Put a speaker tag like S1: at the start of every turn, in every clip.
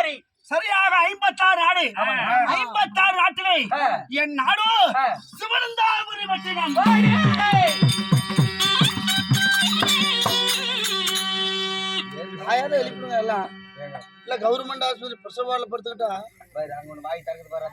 S1: சரி
S2: சரியாக ஐம்பத்தாறு நாடு. ஐம்பத்தாறு நாட்டிலே. என் நாடு. சிவனந்தாபுரி பட்டினம்
S3: ஆயாத எழுப்பிடுங்க எல்லாம். இல்ல கவர்மெண்ட் ஆஸ்பத்திரி பிரசவால படுத்துக்கிட்டா?
S1: அங்க ஒண்ணு வாய் திறக்குது பாரு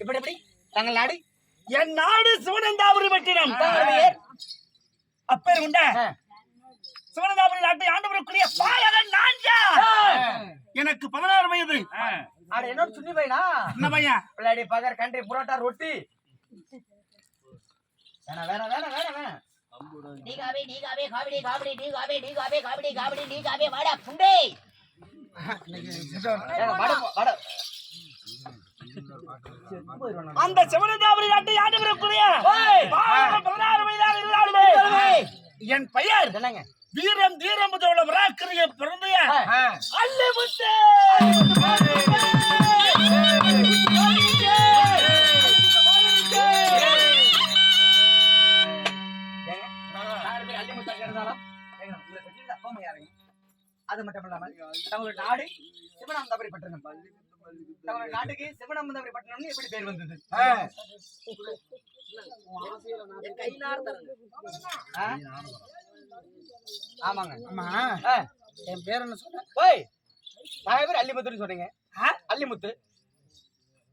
S1: இப்படி எப்படி தங்கள் நாடு?
S2: என் நாடு சிவனந்தாபுரி பட்டினம் அப்பேர் உண்ட. சிவனந்தாபுரி நாட்டை ஆண்டு வரக்கூடிய பாலகன் நான்கா எனக்கு பதினாறு வயது.
S1: அட என்னோட சுண்ணி பையனா?
S2: என்ன பையன்?
S1: பிள்ளாடி பகர் கண்ட்ரி புரோட்டா ரொட்டி. வேணாம் வேணாம் வேணாம் வேணாம் வேணாம்
S4: நீகாவே நீகாவே காமெடி காமெடி நீகாவே நீகாவே காமெடி காமெடி நீகாவே வாடா புண்டே.
S1: ஏங்க, வட வட.
S2: அந்த சிவனந்தாபுரி நாட்டை ஆண்டு வரக்கூடிய பதினாறு வயதாக இருந்தாலுமே என் பெயர்
S1: என்னங்க?
S2: வீரம் தீரம் முதல விராக்கிரிய பிறந்தைய. அல்ல
S1: யாருங்க? அது மட்டும் இல்லாம தங்களுடைய நாடு சிவனாமந்தாபுரி பட்டணம் தங்களுடைய நாட்டுக்கு சிவனாமந்தாபுரி பட்டணம்னு எப்படி பேர் வந்தது ஆ? ஆமாங்க.
S3: ஆமா. என் பேர் என்ன சொன்ன?
S1: ஓய் நிறைய பேர் அள்ளிமுத்துன்னு சொன்னீங்க.
S2: ஆ?
S1: அள்ளிமுத்து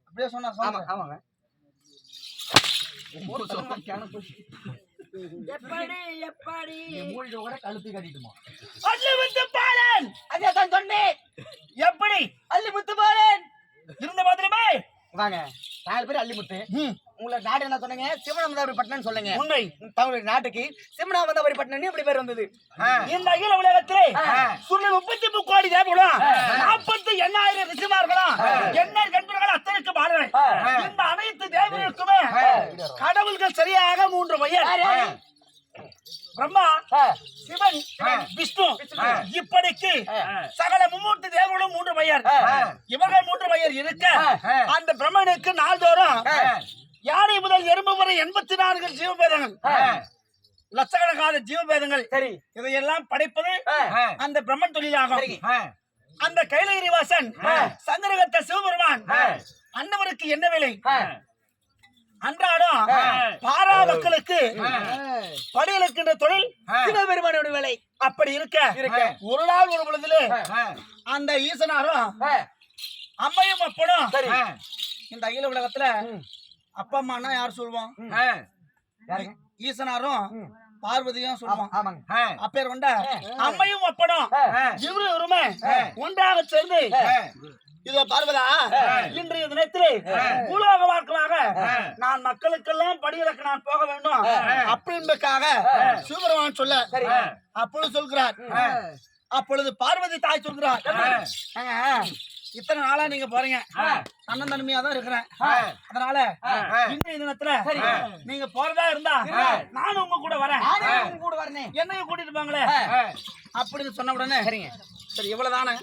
S3: அப்படியே சொன்னா
S1: ஆமா
S3: சொன்னா.
S1: ஆமாங்க
S4: எப்படி எப்படி?
S1: மூலிகை கூட கழுத்து கட்டிட்டுமா?
S2: அல்ல முத்து பாலன்!
S1: அதே தான் சொன்னேன்.
S2: எப்படி?
S1: அள்ளிமுத்து பாலன்!
S2: இருந்த மாதிரியுமே
S1: வாங்க. நாலு பேர் அள்ளிமுத்து
S2: ம்,
S1: உங்களோட நாடு என்ன சொன்னீங்க? சிவனாமந்தாபுரி பட்டணம் சொல்லுங்க.
S2: உண்மை.
S1: தங்களுடைய நாட்டுக்கு சிவனாமந்தாபுரி பட்டணம் எப்படி பேர் வந்தது?
S2: இந்த அகில உலகத்திலே. சுள்ள முப்பத்தி கோடி தேவர்களும் நாற்பத்தி எண்ணாயிரம் ரிஷிமார்களும் எண்ணெய் கண்பர்கள் அத்தனைக்கு பாடுகள் இந்த அனைத்து தேவர்களுக்குமே கடவுள்கள் சரியாக மூன்று பெயர். பிரம்மா சிவன் விஷ்ணு. இப்படிக்கு சகல மும்மூர்த்தி தேவர்களும் மூன்று பெயர். இவர்கள் மூன்று பெயர் இருக்க அந்த பிரம்மனுக்கு நாள்தோறும் யானை முதல் எறும்பு வரை எண்பத்தி நான்கு ஜீவபேதங்கள். லட்சக்கணக்கான ஜீவபேதங்கள்.
S1: சரி.
S2: இதையெல்லாம் படைப்பது. அந்த பிரம்மன் தொழிலாகும். அந்த கைலகிரிவாசன் சந்திரகத்த சிவபெருமான் அன்னவருக்கு என்ன வேலை. அன்றாடம் பாரா மக்களுக்கு படையலுக்கின்ற தொழில்
S1: சிவபெருமானோட வேலை.
S2: அப்படி இருக்க. ஒரு நாள் ஒரு பொழுதுல. அந்த ஈசனாரும். அம்மையும் அப்பனும் இந்த அகில உலகத்துல அப்பா அம்மானா யார் சொல்லுவோம்
S1: யாருங்க?
S2: ஈசனாரும். பார்வதியும்
S1: ஆமாங்க.
S2: அப்பேர் கொண்ட அம்மையும் அப்பனும். இவரு இவருமே ஒன்றாக சேர்ந்து இதோ பார்வதா இன்றைய தினத்திலே பூலோக மார்க்கமாக நான் மக்களுக்கெல்லாம் படிகளுக்கு நான் போக வேண்டும். அப்படின்றதுக்காக சிவபெருமான் சொல்ல. அப்பொழுது சொல்கிறார். அப்பொழுது பார்வதி தாய் சொல்கிறார். இத்தனை நாளா நீங்க போறீங்க அண்ணன் தனிமையா தான் இருக்கிறேன். அதனால இன்றைய தினத்துல நீங்க போறதா இருந்தா நானும் உங்க கூட வரேன்.
S1: கூட வரனே.
S2: என்னையும் கூட்டிட்டு போங்களே. அப்படின்னு சொன்ன உடனே
S1: சரிங்க.
S2: சரி இவ்வளவுதானே?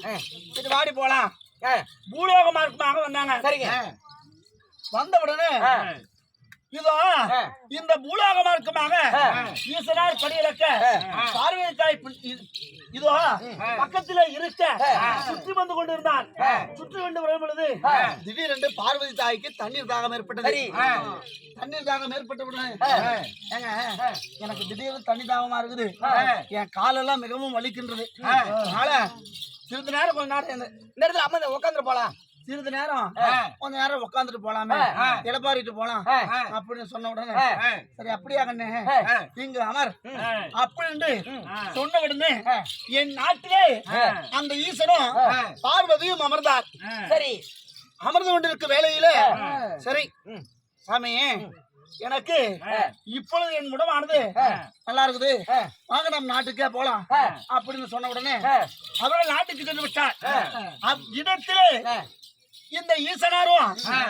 S2: சரி வாடி போலாம். பூலோக மார்க்கமாக வந்தாங்க.
S1: சரிங்க.
S2: வந்த உடனே. இதோ. இந்த பூலோக மார்க்கமாக ஈசனார் படியிலக்க பார்வை தாய் இதோ பக்கத்துல இருக்க சுற்றி வந்து கொண்டிருந்தான். சுற்றி வந்து வரும் பொழுது திடீரென்று பார்வதி தாய்க்கு தண்ணீர் தாகம் ஏற்பட்டது. தண்ணீர் தாகம் ஏற்பட்ட உடனே ஏங்க எனக்கு திடீர்னு தண்ணி தாகமா இருக்குது. என் காலெல்லாம் மிகவும் வலிக்கின்றது. அதனால சிறிது நேரம் கொஞ்ச நேரம் இந்த-
S1: இடத்துல அம்மா உட்காந்துட்டு போலாம்.
S2: சிறிது நேரம் கொஞ்ச நேரம் உட்காந்துட்டு போலாமே. இளப்பாரிட்டு போலாம் அப்படின்னு சொன்ன உடனே சரி அப்படியா கண்ணே? இங்க அமர். அப்படின்னு சொன்ன உடனே என் நாட்டிலே அந்த ஈசனும் பார்வதியும் அமர்ந்தார்.
S1: சரி.
S2: அமர்ந்து கொண்டிருக்க வேலையில சரி சாமி எனக்கு இப்பொழுது என் உடமானது நல்லா இருக்குது. வாங்க நம்ம நாட்டுக்கே போலாம் அப்படின்னு சொன்ன உடனே அவர்கள் நாட்டுக்கு சென்று விட்டார். இடத்திலே இந்த ஈசனாரும்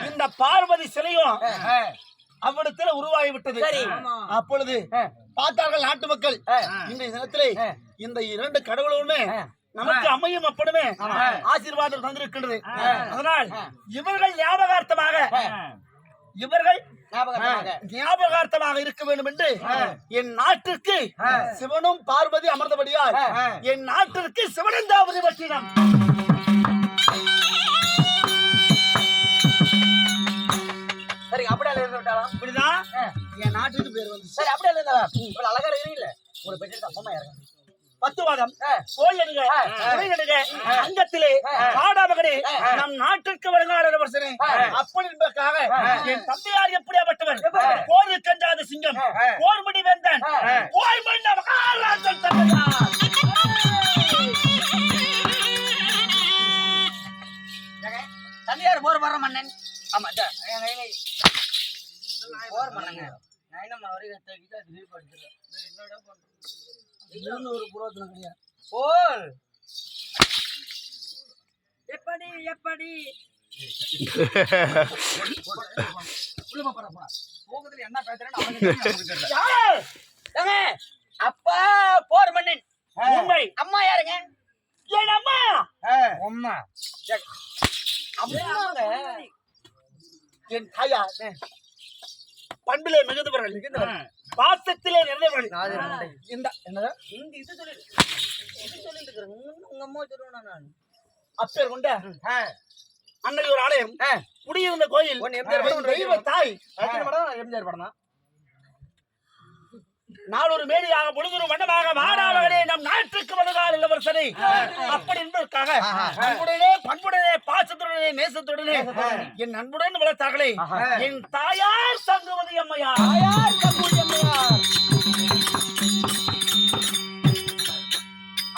S2: இந்த பார்வதி சிலையும் அவ்விடத்தில் உருவாகி விட்டது.
S1: சரி.
S2: அப்பொழுது பார்த்தார்கள் நாட்டு மக்கள். இந்த தினத்திலே இந்த இரண்டு கடவுளுமே நமக்கு அம்மையும் அப்பனுமே ஆசீர்வாதம் தந்திருக்கின்றது. அதனால் இவர்கள் ஞாபகார்த்தமாக இவர்கள் ஞாபகார்த்தமாக. இருக்க வேண்டும் என்று என் நாட்டிற்கு சிவனும் பார்வதி அமர்ந்தபடியால் என் நாட்டிற்கு சிவனந்தாவதி பட்டினம்
S1: அப்படியே இருந்து விட்டாலாம்
S2: இப்படிதான்
S3: என் நாட்டுக்கு பேர் வந்து
S1: சரி அப்படியே இருந்தாலும் இவ்வளவு அழகா இருக்கிறீங்கள உங்களை பெற்று அப்பமா இறங்க
S2: பத்துவாதம் கோயிலுங்க கோயிலுங்க அங்கத்திலே பாடாமகனே நம் நாட்டிற்கு வருங்கால அரசனே அப்படி என்பதற்காக என் தந்தையார் எப்படியாப்பட்டவர் போர் கஞ்சாத சிங்கம். போர் முடி வேந்தன் போய் மகாராஜன் தந்தையார்
S1: தந்தையார் போர் வர மன்னன். ஆமா போர் மன்னங்க நான் என்ன வரைக்கும் தூக்கிட்டு அது பண்ணிடுறேன். நான் என்னடா
S3: ஒரு புரோஜனம் கிடையாது
S1: எப்படி எப்படி? உள்ள போற போறா போகுதுல என்ன பேசுறேன்னு அப்பா போர் மன்னன் அம்மா யாருங்க?
S2: என் அம்மா.
S1: அம்மா.
S2: அம்மாங்க. என் தாயார் பண்பிலே மிகுந்தவர்கள் பாசத்திலே நிறைந்தவர்கள்.
S3: இந்த என்னது?
S1: இந்த இது சொல்லி இது சொல்லிட்டு இருக்கிறேன். உங்க அம்மா சொல்லுவேன் நான்.
S2: அப்பேர் கொண்ட அன்னை ஒரு ஆலயம். குடியிருந்த கோயில். தெய்வ தாய்.
S1: எம்ஜிஆர் படம் தான்
S2: நாளொரு மேடியாக பொழுதொரு வண்ணமாக மாணவர்களே நம் நாட்டுக்கு வருகால் இளவரசனை. அப்படி என்பதற்காக அன்புடனே பண்புடனே பாசத்துடனே நேசத்துடனே என் அன்புடன் வளர்த்தார்களே என் தாயார் சங்குவதி அம்மையார்.
S1: தாயார் கம்பூரி அம்மையார்.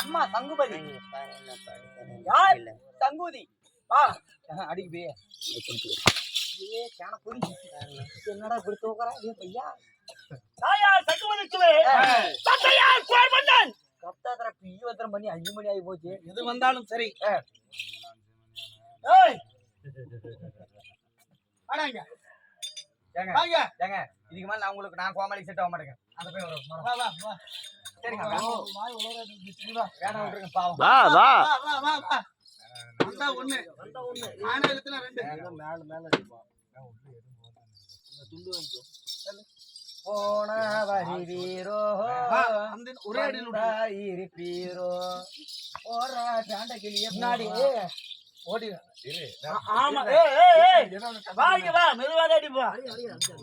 S1: அம்மா தங்குபதி யார் தங்குதி வா. அடிக்கு போய். என்னடா இப்படி தூக்குறா? பையா.
S2: தாயார் சங்குவதிக்குவே தந்தையார் கோர் மன்னன்
S1: பிய்ய வத்திரம் பண்ணி அஞ்சு மணி ஆகி போச்சு.
S3: எது வந்தாலும் சரி.
S2: ஏய்!
S3: வாடாங்க
S1: ஏங்க
S3: வாங்க
S1: ஏங்க இதுக்கு மேல நான் உங்களுக்கு நான் கோமாளி செட் ஆக மாட்டேங்க. அந்த போய் ஒரு முறை.
S3: வா வா வா.
S1: சரிங்க
S3: வா,
S1: வேணாம்
S3: வாய் உலகாது பிச்சு வா.
S1: வேணாம் விட்டுருங்க பாவம்.
S3: வா வா வா. வா வா வந்தா ஒண்ணு. நானே எழுத்துனா ரெண்டு. மேல மேல
S1: போன வருவீரோ
S3: ஒரே அடியில்.
S1: இருப்பீரோ. போறா சாண்ட கிளிய முன்னாடி
S2: ஆமா. ஏய் ஏய் ஏய். வாங்க வா மெதுவாக அடிப்பா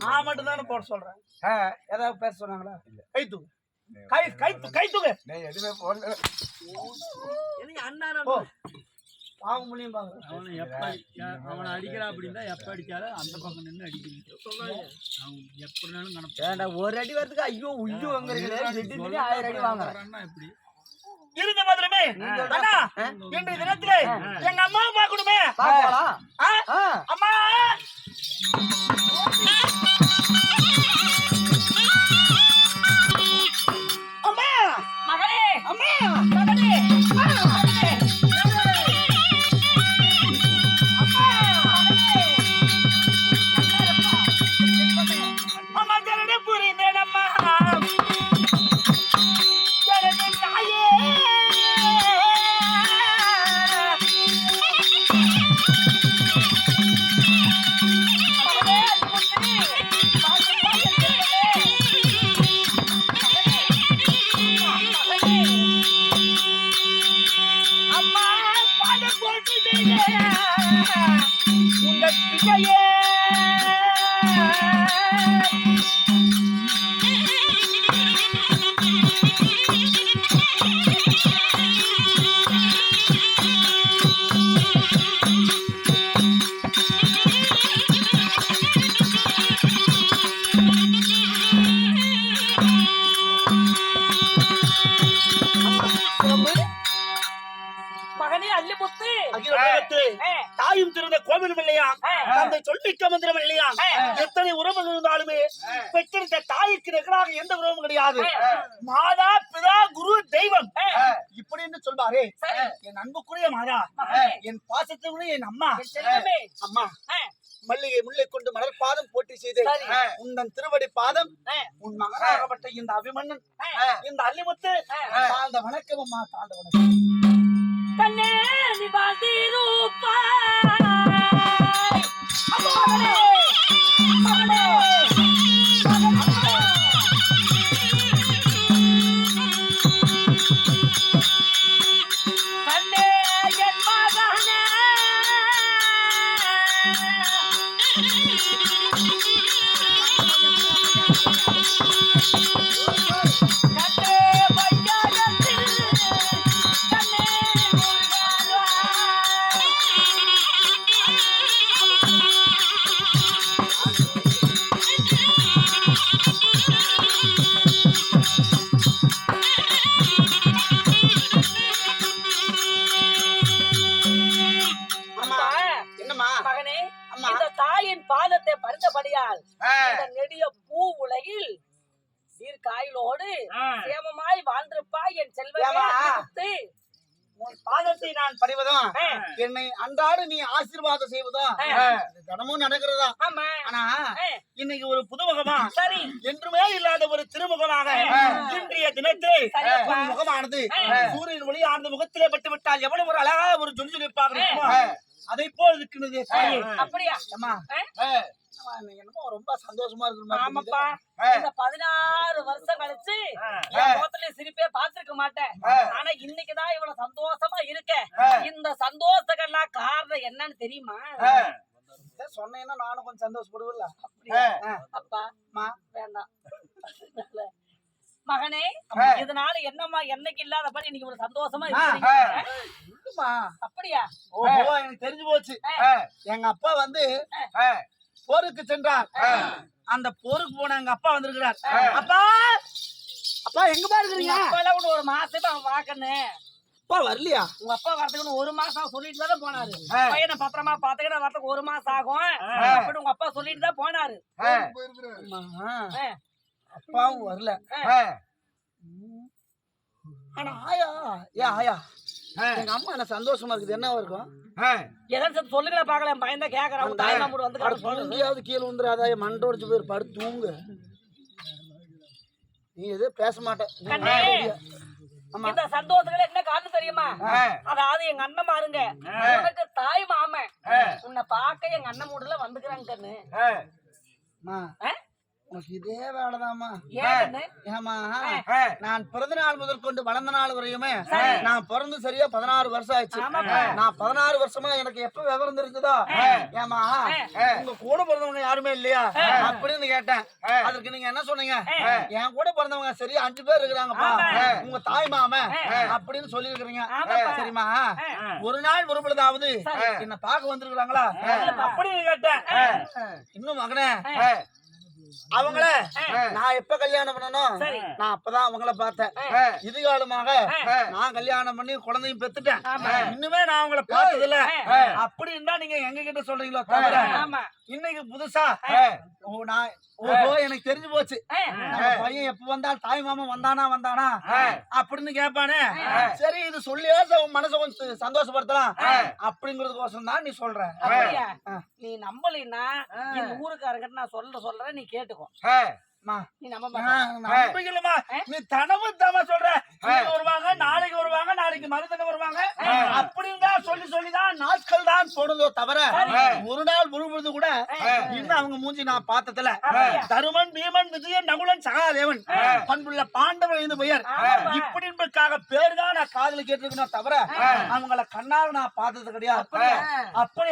S2: நான் மட்டும் தானே போட சொல்றேன்.
S3: ஏதாவது பேச சொன்னாங்களா?
S2: கை தூக்கு. கை கை கை தூக்கு.
S3: பாவம் முடியும் பாங்க
S5: அவனை எப்ப அவனை அடிக்கிறா அப்படின்னா எப்ப அடிச்சாலும் அந்த பக்கம் நின்று அடிக்கணும் அவன் எப்படினாலும் கணக்கு
S1: ஏண்டா ஒரு அடி வரதுக்கு ஐயோ உய்யோ தினி ஆயிரம் அடி வாங்க
S5: போறான்னா எப்படி?
S2: இருந்த மாதிரிமே. அண்ணா இன்றைய தினத்திலே எங்க அம்மாவை பார்க்கணுமே. அம்மா. சொல்வாரே என் அன்புக்குரிய மாதா என் பாசத்துக்குரிய என் அம்மா. அம்மா மல்லிகை முல்லை கொண்டு மலர் பாதம் போட்டி செய்து உந்தன் திருவடி பாதம் உன் மகனாகப்பட்ட இந்த அபிமன்னன் இந்த அல்லிமுத்து தாழ்ந்த வணக்கம் அம்மா தாழ்ந்த வணக்கம். கண்ணே நீ வாழ்ந்திருப்பாய் அம்மா. அன்றாடு நீ ஆசீர்வாதம். இது தினமும் நடக்கிறதா? ஆனா.
S1: இன்னைக்கு ஒரு புதுமுகமா?
S6: சரி.
S1: என்றுமே இல்லாத ஒரு திருமுகமாக. இன்றைய. உன் முகமானது. சூரியன் ஒளி அந்த முகத்திலே பட்டு விட்டால் எவ்வளவு ஒரு அழகா ஒரு ஜொலி ஜொலிப்பாக அதை போல் இருக்கிறது.
S6: அப்படியா?
S2: ரொம்ப சந்தோஷமா இருக்கு
S6: ஆமாப்பா. இந்த பதினாறு வருஷம் கழிச்சு முகத்துல சிரிப்பே பார்த்திருக்க மாட்டேன். ஆனா இன்னைக்குதான் இவ்வளவு சந்தோஷமா இருக்க. இந்த சந்தோஷத்துக்கெல்லாம் காரணம் என்னன்னு தெரியுமா?
S2: சொன்னேன்னா நானும் கொஞ்சம் சந்தோஷப்படுவேன்ல.
S6: அப்பா
S2: மா.
S6: வேண்டாம். மகனே இதனால என்னம்மா என்னைக்கு இல்லாதபடி இன்னைக்கு ஒரு சந்தோஷமா
S2: இல்லம்மா.
S6: அப்படியா?
S2: ஓஹோ எனக்கு தெரிஞ்சு போச்சு. எங்க அப்பா வந்து போருக்கு சென்றார்.
S1: அந்த போருக்கு போன எங்க அப்பா வந்திருக்கிறார்.
S2: அப்பா அப்பா எங்கப்பா இருக்கிறீங்க?
S6: அப்பெல்லாம் கூட ஒரு மாசமா அவன் பார்க்கணும்
S2: அப்பா வரலையா?
S6: உங்க அப்பா வரதுக்கு ஒரு மாசம் சொல்லிட்டு தான் போனாரு. பையனை பத்திரமா பாத்துக்கிட்ட வரதுக்கு ஒரு மாசம் ஆகும். அப்படி உங்க அப்பா சொல்லிட்டு தான் போனாரு.
S2: அப்பாவும் வரல. ஆனா ஆயா. ஏன் ஆயா? எங்க அம்மா என்ன சந்தோஷமா இருக்குது. என்ன இருக்கும்
S6: சத்து சொல்லுங்களா பாக்கல என் பையன் தான் கேக்குறான். தாய் மாமூர் வந்து
S2: படுத்து தூங்கியாவது கீழே வந்துடாதா மண்டோடிச்சு போயிரு. படுத்து தூங்கு. நீ எதுவும் பேச மாட்டேன்
S6: இந்த சந்தோஷத்துல என்ன காரணம் தெரியுமா? அதாவது எங்க அண்ணன் மாருங்க உனக்கு தாய் மாமன். உன்னை பார்க்க எங்க அண்ணன் மூடல வந்துக்கிறாங்க கண்ணு?
S2: உனக்கு இதே வேலைதாம்மா. ஏமா நான் பிறந்த நாள் முதல் கொண்டு வளர்ந்த நாள் வரையுமே நான் பிறந்து சரியா பதினாறு வருஷம் ஆயிடுச்சு. நான் பதினாறு வருஷமா எனக்கு எப்ப விவரம் தெரிஞ்சதோ? ஏமா உங்க கூட பிறந்தவங்க யாருமே இல்லையா? அப்படின்னு கேட்டேன். அதுக்கு நீங்க என்ன சொன்னீங்க? என் கூட பிறந்தவங்க சரியா அஞ்சு பேர் இருக்கிறாங்கப்பா. உங்க தாய் மாமன். அப்படின்னு சொல்லி இருக்கிறீங்க. சரிம்மா? ஒரு நாள் ஒரு பொழுதாவது என்ன பார்க்க வந்திருக்கிறாங்களா?
S1: அப்படின்னு கேட்டேன்.
S2: இன்னும் மகனே. அவங்கள நான் எப்ப கல்யாணம் பண்ணணும்
S6: சரி.
S2: நான் அப்பதான் அவங்கள பார்த்தேன். இதுகாலமாக நான் கல்யாணம் பண்ணி குழந்தையும் பெத்துட்டேன். இன்னுமே நான் அவங்கள பார்த்தது இல்ல அப்படி இருந்தா நீங்க எங்க கிட்ட சொல்றீங்களோ தவிர இன்னைக்கு புதுசா ஓ நான் ஓஹோ எனக்கு தெரிஞ்சு போச்சு. பையன் எப்ப வந்தாலும் தாய் மாமன் வந்தானா வந்தானா அப்படின்னு கேட்பானே. சரி இது அவன் மனசை கொஞ்சம் சந்தோஷப்படுத்தலாம். அப்படிங்கறதுக்கோசரம் தான் நீ சொல்ற.
S6: நீ நம்பலைன்னா ஊருக்காரங்கிட்ட நான் சொல்ற சொல்றேன் நீ கேட்டுக்கோ
S2: அம்மா,
S6: நீ நம்ப
S2: ஆ,
S6: மாட்ட.
S2: நான்
S1: நம்பிக்கையிலமா நீ தினமும் தம சொல்ற. இன்னைக்கு வருவாங்க நாளைக்கு வருவாங்க நாளைக்கு வருவாங்க. சொல்லி
S2: நாட்கள் தான் தவிர ஒரு நாள் பொழுது கூட இன்னும் அவங்க மூஞ்சி நான் பார்த்ததுல
S1: தருமன் பீமன் விஜயன் நகுலன் சகாதேவன் பண்புள்ள பாண்டவன் ஐந்து பெயர்.
S6: ஆமாப்பா.
S1: இப்படி என்பதற்காக பேர் தான்
S2: நான் காதுல கேட்டிருக்கணும் தவிர அவங்கள கண்ணால நான் பார்த்தது கிடையாது. அப்படி